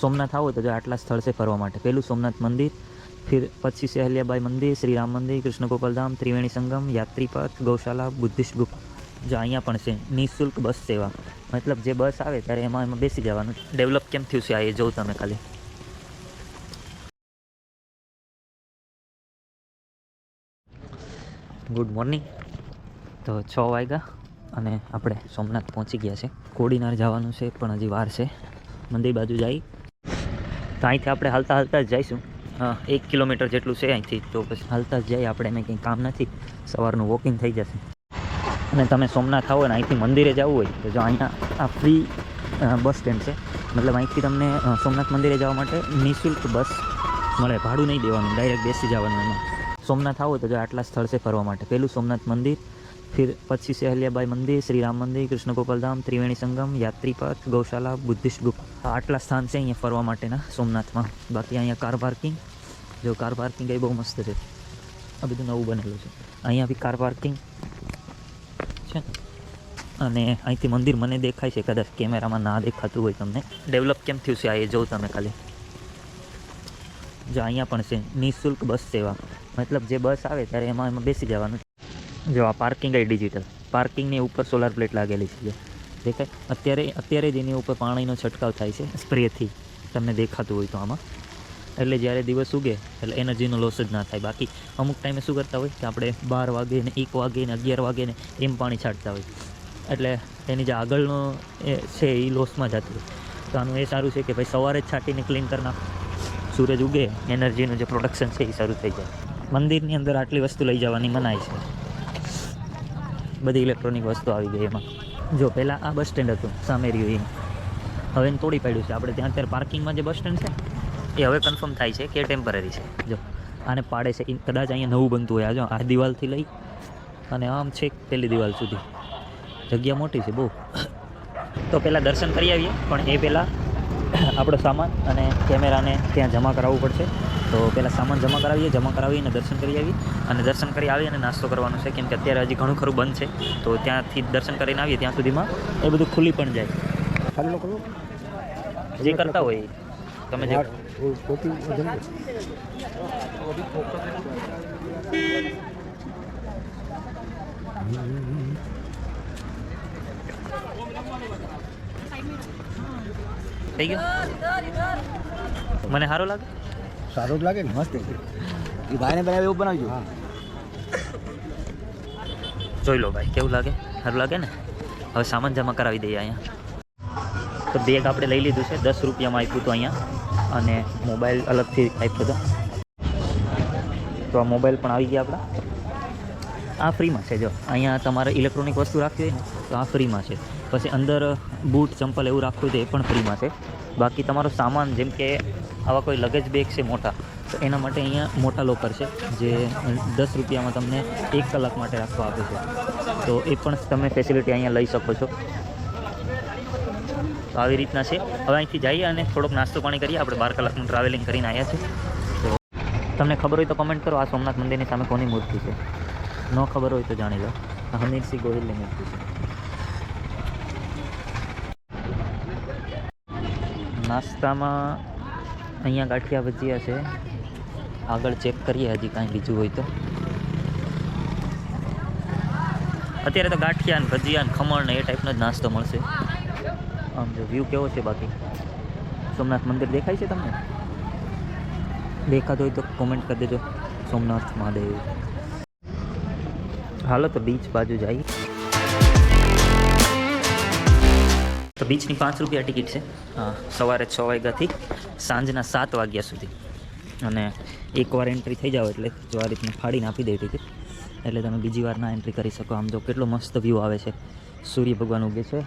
સોમનાથ આવો તો જો આટલા સ્થળ છે ફરવા માટે. પહેલું સોમનાથ મંદિર, ફિર પછી સહેલિયાબાઈ મંદિર શ્રી રામ મંદિર કૃષ્ણ ગોપાલધામ ત્રિવેણી સંગમ, યાત્રીપથ, ગૌશાલા, બુદ્ધિસ્ટ ગુફા જો અહીંયા પણ છે, નિઃશુલ્ક બસ સેવા. મતલબ જે બસ આવે ત્યારે એમાં એમાં બેસી જવાનું. ડેવલપ કેમ થયું છે આ એ જોઉં તમે ખાલી. Good morning. તો છ વાગ્યા અને આપણે સોમનાથ પહોંચી ગયા છે. કોડીનાર જવાનું છે, પણ હજી વાર છે. મંદિર બાજુ જઈ તો અહીંથી આપણે હાલતા હાલતા જ જઈશું એક કિલોમીટર જેટલું છે અહીંથી તો પછી હાલતા જ જઈએ આપણે એને કંઈ કામ નથી. સવારનું વોકિંગ થઈ જશે. અને તમે સોમનાથ આવો ને અહીંથી મંદિરે જવું હોય તો જો અહીંયા આ ફ્રી બસ સ્ટેન્ડ છે. મતલબ અહીંથી તમને સોમનાથ મંદિરે જવા માટે નિઃશુલ્ક બસ મળે. ભાડું નહીં દેવાનું ડાયરેક્ટ બેસી જવાનું એમાં. સોમનાથ આવો તો જો આટલા સ્થળ છે ફરવા માટે. પહેલું સોમનાથ મંદિર ફિર પછી अहल्याबाई મંદિર શ્રી રામ મંદિર કૃષ્ણ ગોપાલધામ ત્રિવેણી સંગમ યાત્રીપથ ગૌશાલા બુદ્ધિસ્ટ ગુફા આટલા સ્થાન છે અહીંયા ફરવા માટેના સોમનાથમાં બાકી અહીંયા કાર પાર્કિંગ જો કાર પાર્કિંગ એ બહુ મસ્ત છે આ બધું નવું બનેલું છે અહીંયા બી કાર પાર્કિંગ છે અને અહીંથી મંદિર મને દેખાય છે, કદાચ કેમેરામાં ના દેખાતું હોય તમને. ડેવલપ કેમ થયું છે, આ એ જોઉં તમે ખાલી. જો અહીંયા પણ છે, નિઃશુલ્ક બસ સેવા. મતલબ જે બસ આવે, ત્યારે એમાં એમાં બેસી જવાનું. જો આ પાર્કિંગ એ ડિજિટલ પાર્કિંગની ઉપર સોલાર પ્લેટ લાગેલી છે દેખાય? અત્યારે અત્યારે જ એની ઉપર પાણીનો છંટકાવ થાય છે સ્પ્રેથી તમને દેખાતું હોય તો આમાં. એટલે જ્યારે દિવસ ઉગે, એટલે એનર્જીનો લોસ જ ના થાય. બાકી અમુક ટાઈમે શું કરતા હોય? કે આપણે બાર વાગે ને એક વાગે ને અગિયાર વાગે ને એમ પાણી છાંટતા હોય. એટલે એની જે આગળનો એ છે એ લોસમાં જતું હોય. તો આનું એ સારું છે કે ભાઈ સવારે જ છાંટીને ક્લીન કરી નાખો. સૂરજ ઉગે એનર્જીનું જે પ્રોડક્શન છે એ શરૂ થઈ જાય. મંદિરની અંદર આટલી વસ્તુ લઈ જવાની મનાય છે. બધી ઇલેક્ટ્રોનિક વસ્તુ આવી ગઈ એમાં. જો પહેલાં આ બસ સ્ટેન્ડ હતું સામે રહ્યું એ હવે તોડી પાડ્યું છે. આપણે ત્યાં અત્યારે પાર્કિંગમાં જે બસ સ્ટેન્ડ છે, એ હવે કન્ફર્મ થાય છે કે ટેમ્પરરી છે. જો, આને પાડે છે. કદાચ અહીંયા નવું બનતું હોય. આ જો, આ દિવાલથી લઈ અને આમ છેક પેલી દિવાલ સુધી. જગ્યા મોટી છે બહુ. તો પહેલાં દર્શન કરી આવીએ, પણ એ પહેલાં આપણો સામાન અને કેમેરાને ત્યાં જમા કરાવવું પડશે. તો પહેલાં સામાન જમા કરાવીએ જમા કરાવી અને દર્શન કરી આવીએ અને દર્શન કરી આવીએ અને નાસ્તો કરવાનો છે કેમ કે અત્યારે હજી ઘણું ખરું બંધ છે. તો ત્યાંથી દર્શન કરીને આવીએ ત્યાં સુધીમાં એ બધું ખુલ્લી પણ જાય. જે કરતા હોય તમે જે થઈ ગયું? મને સારું લાગે? સારું જ લાગે ને. મસ્ત. એ ભાઈને પહેલાં એવું બનાવજો. જોઈ લો ભાઈ કેવું લાગે? સારું લાગે ને? હવે સામાન જમા કરાવી દઈએ અહીંયા. તો બેગ આપણે લઈ લીધું છે દસ રૂપિયામાં આપ્યું હતું અહીંયા. અને મોબાઈલ અલગથી આપ્યો હતો. તો આ મોબાઈલ પણ આવી ગયા આપણા. આ ફ્રીમાં છે જો. અહીંયા તમારે ઇલેક્ટ્રોનિક વસ્તુ રાખવી હોય ને તો આ ફ્રીમાં છે. પછી અંદર બૂટ ચંપલ એવું રાખવું હોય તો એ પણ ફ્રીમાં છે. બાકી તમારો સામાન જેમ કે આવા કોઈ લગેજ બેગ છે મોટા, તો એના માટે અહીંયા મોટા લોકર છે, જે દસ રૂપિયામાં તમને એક કલાક માટે રાખવા આપે છે. તો એ પણ તમે ફેસિલિટી અહીંયા લઈ શકો છો. તો આવી રીતના છે. હવે અહીંથી જઈએ અને થોડોક નાસ્તો પાણી કરીએ. આપણે બાર કલાકનું ટ્રાવેલિંગ કરીને આવ્યા છીએ. તો તમને ખબર હોય તો કમેન્ટ કરો. આ સોમનાથ મંદિરની સામે કોની મૂર્તિ છે? ન ખબર હોય તો જાણી લો. હમીરસિંહ ગોહિલની મૂર્તિ છે. નાસ્તામાં અહીંયા ગાંઠિયા ભજીયા છે. આગળ ચેક કરીએ, હજી કાંઈ બીજું હોય તો. અત્યારે તો ગાંઠિયા ભજીયા ને ખમણ ને એ ટાઈપનો જ નાસ્તો મળશે. આમ જો વ્યૂ કેવો છે બાકી? સોમનાથ મંદિર દેખાય છે તમને? દેખાતો હોય તો કોમેન્ટ કરી દેજો. સોમનાથ મહાદેવ. હાલો તો બીચ બાજુ જઈએ. તો બીચની પાંચ રૂપિયા ટિકિટ છે. સવારે છ વાગ્યાથી સાંજના સાત વાગ્યા સુધી. અને એકવાર એન્ટ્રી થઈ જાવ એટલે જો આ રીતના ફાડીને આપી દે ટિકિટ. એટલે તમે બીજી વાર ના એન્ટ્રી કરી શકો. આમ જો કેટલો મસ્ત વ્યૂ આવે છે. સૂર્ય ભગવાન ઉગે છે.